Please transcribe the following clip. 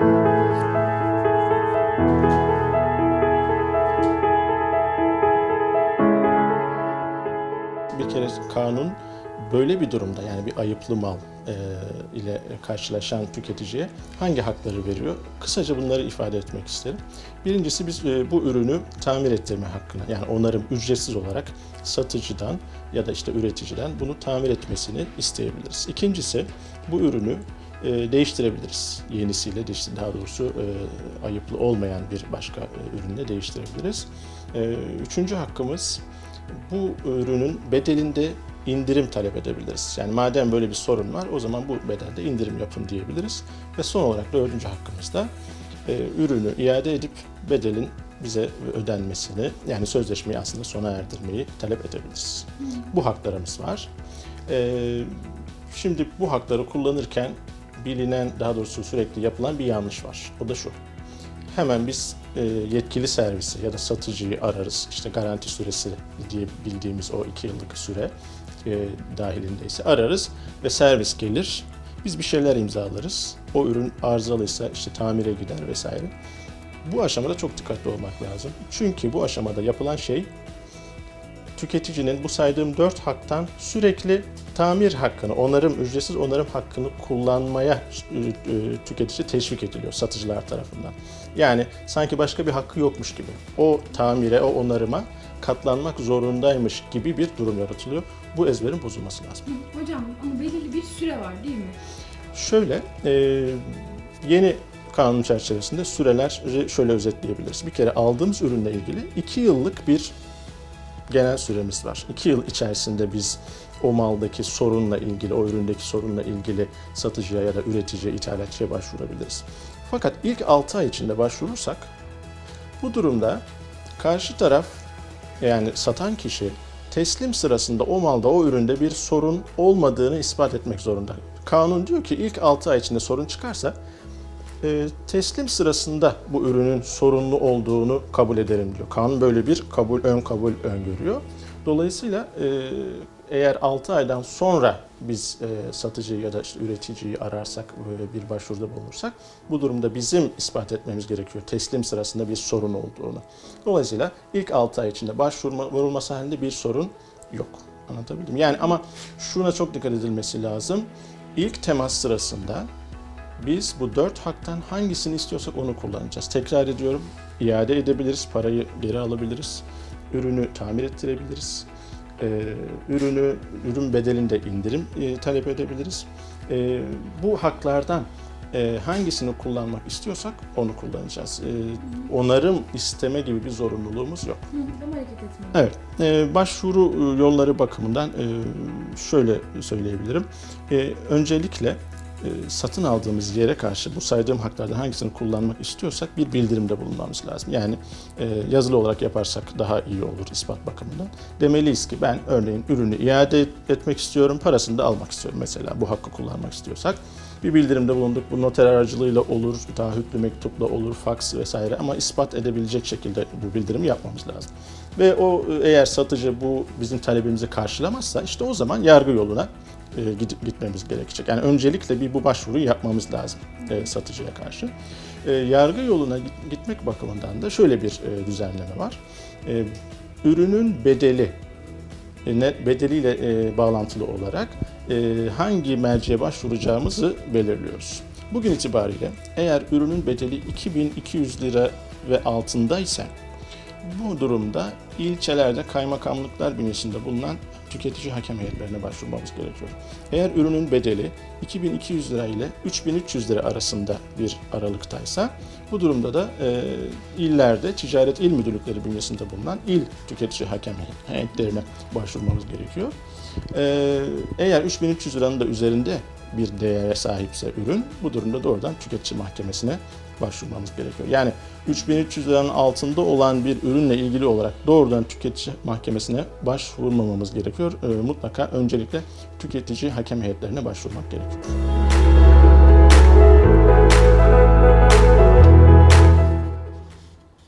Bir kere kanun böyle bir durumda yani bir ayıplı mal e, ile karşılaşan tüketiciye hangi hakları veriyor? Kısaca bunları ifade etmek isterim. Birincisi biz e, bu ürünü tamir ettirme hakkını yani onarım ücretsiz olarak satıcıdan ya da işte üreticiden bunu tamir etmesini isteyebiliriz. İkincisi bu ürünü e, değiştirebiliriz. Yenisiyle değiştir daha doğrusu e, ayıplı olmayan bir başka e, ürünle değiştirebiliriz. E, üçüncü hakkımız bu ürünün bedelinde indirim talep edebiliriz. Yani madem böyle bir sorun var o zaman bu bedelde indirim yapın diyebiliriz. Ve son olarak dördüncü hakkımız da e, ürünü iade edip bedelin bize ödenmesini yani sözleşmeyi aslında sona erdirmeyi talep edebiliriz. Bu haklarımız var. E, şimdi bu hakları kullanırken bilinen daha doğrusu sürekli yapılan bir yanlış var. O da şu. Hemen biz e, yetkili servisi ya da satıcıyı ararız. İşte garanti süresi diye bildiğimiz o iki yıllık süre e, dahilindeyse ararız ve servis gelir. Biz bir şeyler imzalarız. O ürün arızalıysa işte tamire gider vesaire. Bu aşamada çok dikkatli olmak lazım. Çünkü bu aşamada yapılan şey tüketicinin bu saydığım dört haktan sürekli tamir hakkını, onarım, ücretsiz onarım hakkını kullanmaya e, e, tüketici teşvik ediliyor satıcılar tarafından. Yani sanki başka bir hakkı yokmuş gibi. O tamire, o onarıma katlanmak zorundaymış gibi bir durum yaratılıyor. Bu ezberin bozulması lazım. Hocam ama belirli bir süre var değil mi? Şöyle, e, yeni kanun çerçevesinde süreleri şöyle özetleyebiliriz. Bir kere aldığımız ürünle ilgili 2 yıllık bir genel süremiz var. 2 yıl içerisinde biz o maldaki sorunla ilgili, o üründeki sorunla ilgili satıcıya ya da üreticiye, ithalatçıya başvurabiliriz. Fakat ilk 6 ay içinde başvurursak bu durumda karşı taraf yani satan kişi teslim sırasında o malda, o üründe bir sorun olmadığını ispat etmek zorunda. Kanun diyor ki ilk 6 ay içinde sorun çıkarsa e, teslim sırasında bu ürünün sorunlu olduğunu kabul ederim diyor. Kanun böyle bir kabul ön kabul öngörüyor. Dolayısıyla e, eğer 6 aydan sonra biz e, satıcıyı ya da işte üreticiyi ararsak bir başvuruda bulunursak bu durumda bizim ispat etmemiz gerekiyor teslim sırasında bir sorun olduğunu. Dolayısıyla ilk 6 ay içinde başvurma vurulması halinde bir sorun yok. Anlatabildim. Yani ama şuna çok dikkat edilmesi lazım. İlk temas sırasında biz bu dört haktan hangisini istiyorsak onu kullanacağız. Tekrar ediyorum, iade edebiliriz, parayı geri alabiliriz, ürünü tamir ettirebiliriz, ee, ürünü, ürün bedelinde indirim e, talep edebiliriz. Ee, bu haklardan e, hangisini kullanmak istiyorsak onu kullanacağız. Ee, onarım isteme gibi bir zorunluluğumuz yok. Evet, e, başvuru e, yolları bakımından e, şöyle söyleyebilirim. E, öncelikle e, satın aldığımız yere karşı bu saydığım haklardan hangisini kullanmak istiyorsak bir bildirimde bulunmamız lazım. Yani e, yazılı olarak yaparsak daha iyi olur ispat bakımından. Demeliyiz ki ben örneğin ürünü iade etmek istiyorum, parasını da almak istiyorum mesela bu hakkı kullanmak istiyorsak. Bir bildirimde bulunduk. Bu noter aracılığıyla olur, taahhütlü mektupla olur, faks vesaire ama ispat edebilecek şekilde bu bildirimi yapmamız lazım. Ve o eğer satıcı bu bizim talebimizi karşılamazsa işte o zaman yargı yoluna e, gitmemiz gerekecek. Yani öncelikle bir bu başvuruyu yapmamız lazım e, satıcıya karşı. E, yargı yoluna git- gitmek bakımından da şöyle bir e, düzenleme var. E, ürünün bedeli e, ne- bedeliyle e, bağlantılı olarak e, hangi merceğe başvuracağımızı belirliyoruz. Bugün itibariyle eğer ürünün bedeli 2200 lira ve altındaysa bu durumda ilçelerde kaymakamlıklar bünyesinde bulunan tüketici hakem heyetlerine başvurmamız gerekiyor. Eğer ürünün bedeli 2200 lira ile 3300 lira arasında bir aralıktaysa bu durumda da e, illerde ticaret il müdürlükleri bünyesinde bulunan il tüketici hakem heyetlerine başvurmamız gerekiyor. E, eğer 3300 liranın da üzerinde bir değere sahipse ürün bu durumda doğrudan tüketici mahkemesine başvurmamız gerekiyor. Yani 3300 liranın altında olan bir ürünle ilgili olarak doğrudan tüketici mahkemesine başvurmamamız gerekiyor. E, mutlaka öncelikle tüketici hakem heyetlerine başvurmak gerekiyor.